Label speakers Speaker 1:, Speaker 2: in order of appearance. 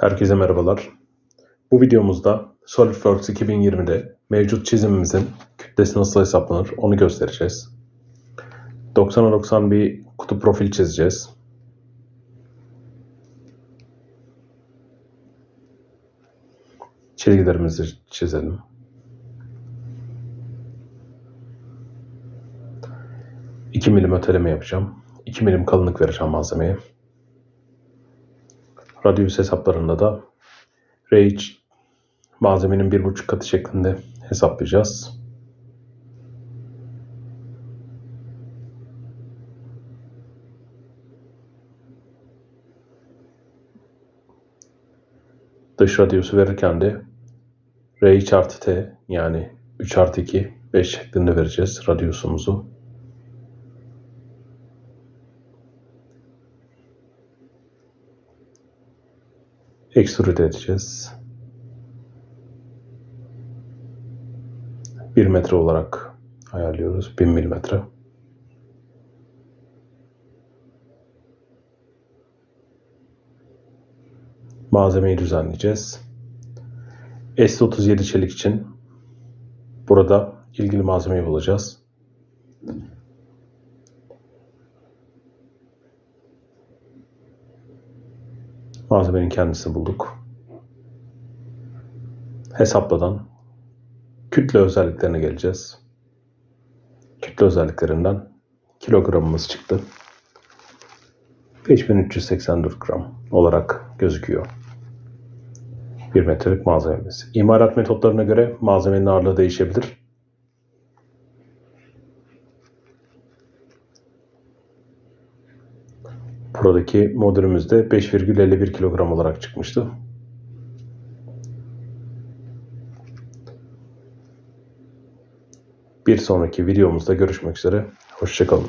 Speaker 1: Herkese merhabalar. Bu videomuzda SolidWorks 2020'de mevcut çizimimizin kütlesi nasıl hesaplanır onu göstereceğiz. 90'a 90 bir kutu profil çizeceğiz. Çizgilerimizi çizelim. İki milim öteleme yapacağım. 2 milim kalınlık vereceğim malzemeye. Radius hesaplarında da range malzemenin bir buçuk katı şeklinde hesaplayacağız. Dış radyusu verirken de R artı T yani 3 artı 2 5 şeklinde vereceğiz radyusumuzu. Extrude edeceğiz. 1 metre olarak ayarlıyoruz. 1000 milimetre. Malzemeyi düzenleyeceğiz. S37 çelik için burada ilgili malzemeyi bulacağız. Malzemenin kendisini bulduk. Hesapladan kütle özelliklerine geleceğiz. Kütle özelliklerinden kilogramımız çıktı. 5384 gram olarak gözüküyor. 1 metrelik malzememiz. İmalat metotlarına göre malzemenin ağırlığı değişebilir. Buradaki modülümüzde 5,51 kilogram olarak çıkmıştı. Bir sonraki videomuzda görüşmek üzere. Hoşçakalın.